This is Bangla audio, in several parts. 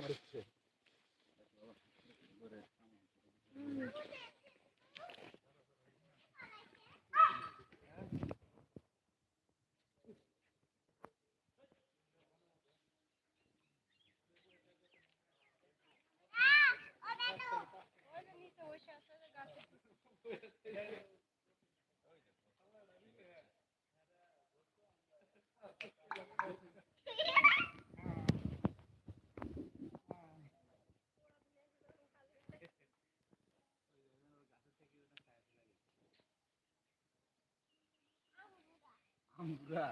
മരിച്ചു আমরা।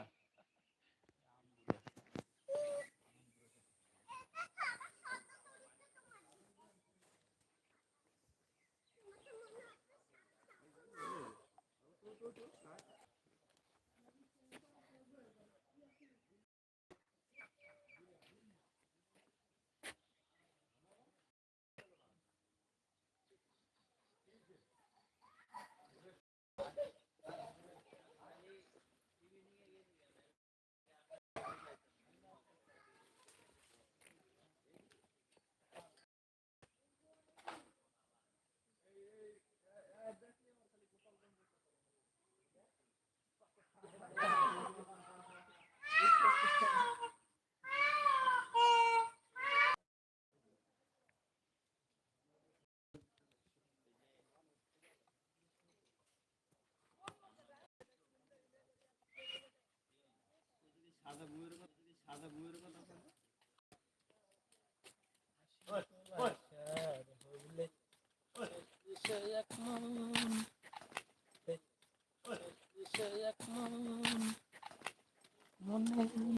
সাদা ঘুমের কথা সাদা ঘুমের কথা মনে